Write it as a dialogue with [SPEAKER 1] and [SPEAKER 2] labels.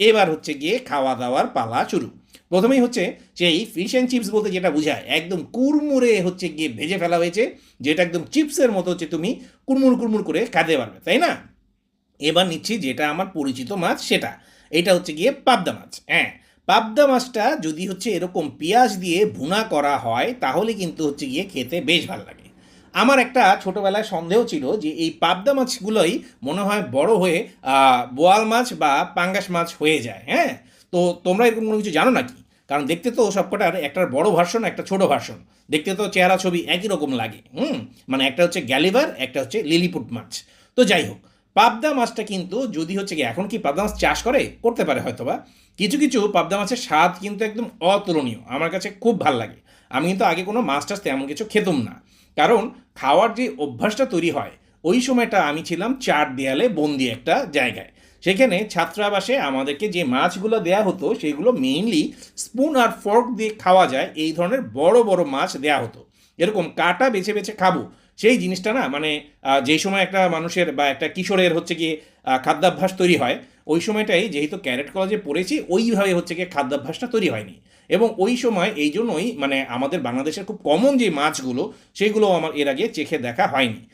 [SPEAKER 1] এবার হচ্ছে গিয়ে খাওয়া দাওয়ার পালা শুরু। প্রথমেই হচ্ছে এই ফিশ অ্যান্ড চিপস বলতে যেটা বোঝায়, একদম কুড়মুড়ে হচ্ছে গিয়ে ভেজে ফেলা হয়েছে, যেটা একদম চিপসের মতো হচ্ছে তুমি কুড়মুড় কুড়মুড় করে খেতে পারবে, তাই না? এবার নিচ্ছি যেটা আমার পরিচিত মাছ, সেটা। এটা হচ্ছে গিয়ে পাবদা মাছ হ্যাঁ। পাবদা মাছটা যদি হচ্ছে এরকম পেঁয়াজ দিয়ে ভুনা করা হয়, তাহলে কিন্তু হচ্ছে গিয়ে খেতে বেশ ভালো লাগে। আমার একটা ছোটোবেলায় সন্দেহ ছিল যে এই পাবদা মাছগুলোই মনে হয় বড় হয়ে বোয়াল মাছ বা পাঙ্গাস মাছ হয়ে যায় হ্যাঁ? তো তোমরা এরকম কোনো কিছু জানো নাকি? কারণ দেখতে তো সবকটার একটার বড় ভার্সন একটা ছোট ভার্সন দেখতে তো চেহারা ছবি একই রকম লাগে, হুম? মানে একটা হচ্ছে গ্যালিভার, একটা হচ্ছে লিলিপুট মাছ। তো যাই হোক, পাবদা মাছটা কিন্তু যদি হচ্ছে কি এখন কি পাবদা মাছ চাষ করে? করতে পারে হয়তোবা। কিছু কিছু পাবদা মাছের স্বাদ কিন্তু একদম অতুলনীয়, আমার কাছে খুব ভালো লাগে। আমি কিন্তু আগে কোনো মাছ টাছ তেমন কিছু খেতাম না। কারণ খাওয়ার যে অভ্যাসটা তৈরি হয়, ওই সময়টা আমি ছিলাম চার দেয়ালে বন্দি একটা জায়গায়। সেখানে ছাত্রাবাসে আমাদেরকে যে মাছগুলো দেয়া হতো, সেগুলো মেইনলি স্পুন আর ফর্ক দিয়ে খাওয়া যায়, এই ধরনের বড় বড় মাছ দেয়া হতো। এরকম কাটা বেছে বেছে খাব, সেই জিনিসটা না মানে যেই সময় একটা মানুষের বা একটা কিশোরের হচ্ছে গিয়ে খাদ্যাভ্যাস তৈরি হয়, ওই সময়টাই যেহেতু ক্যারেট কলেজে পড়েছি, ওইভাবে হচ্ছে গিয়ে খাদ্যাভ্যাসটা তৈরি হয়নি। এবং ওই সময় এই জন্যই মানে আমাদের বাংলাদেশের খুব কমন যে মাছগুলো সেগুলো আমার এর আগে চেখে দেখা হয়নি।